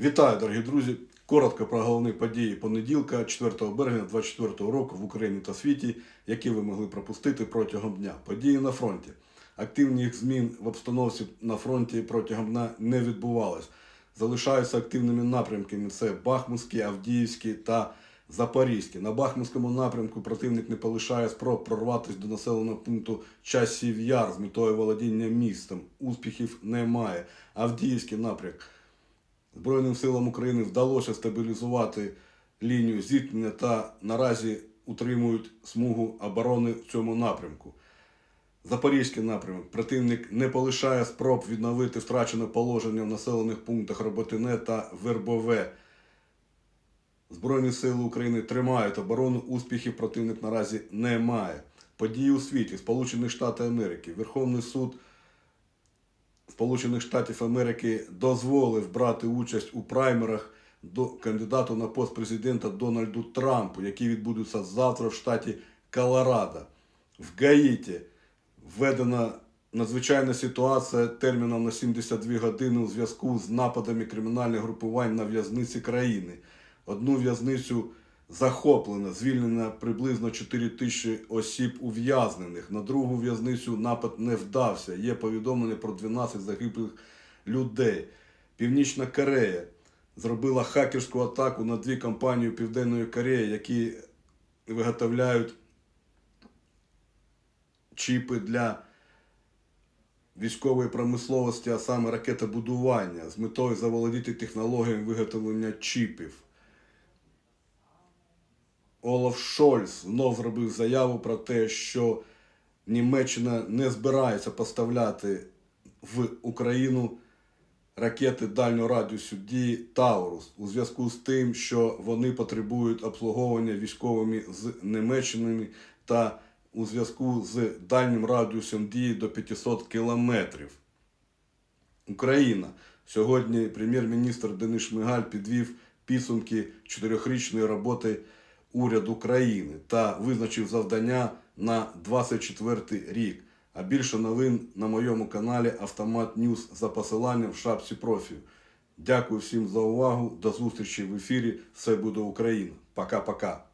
Вітаю, дорогі друзі! Коротко про головні події понеділка, 4 березня 2024 року в Україні та світі, які ви могли пропустити протягом дня. Події на фронті. Активних змін в обстановці на фронті протягом дня не відбувалось. Залишаються активними напрямками: це Бахмутський, Авдіївський та Запорізький. На Бахмутському напрямку противник не полишає спроб прорватися до населеного пункту Часів Яр з метою володіння містом. Успіхів немає. Авдіївський напрямок. Збройним силам України вдалося стабілізувати лінію зіткнення та наразі утримують смугу оборони в цьому напрямку. Запорізький напрямок. Противник не полишає спроб відновити втрачене положення в населених пунктах Роботине та Вербове. Збройні сили України тримають оборону, успіхів противник наразі не має. Події у світі, Сполучені Штати Америки, Верховний суд Сполучених Штатів Америки дозволив брати участь у праймерах до кандидату на пост президента Дональду Трампу, які відбудуться завтра в штаті Колорадо. В Гаїті введена надзвичайна ситуація терміном на 72 години у зв'язку з нападами кримінальних групувань на в'язниці країни. Одну в'язницю захоплено, звільнено приблизно 4 тисячі осіб ув'язнених. На другу в'язницю напад не вдався. Є повідомлення про 12 загиблих людей. Північна Корея зробила хакерську атаку на дві компанії Південної Кореї, які виготовляють чіпи для військової промисловості, а саме ракетобудування, з метою заволодіти технологіями виготовлення чіпів. Олаф Шольц знов зробив заяву про те, що Німеччина не збирається поставляти в Україну ракети дальнього радіусу дії Таурус у зв'язку з тим, що вони потребують обслуговування військовими з Німеччинами та у зв'язку з дальнім радіусом дії до 500 кілометрів. Україна. Сьогодні прем'єр-міністр Денис Шмигаль підвів підсумки чотирьохрічної роботи уряду України та визначив завдання на 24 рік. А більше новин на моєму каналі Автомат Ньюс за посиланням в шапці профілю. Дякую всім за увагу. До зустрічі в ефірі. Все буде Україна. Пока-пока.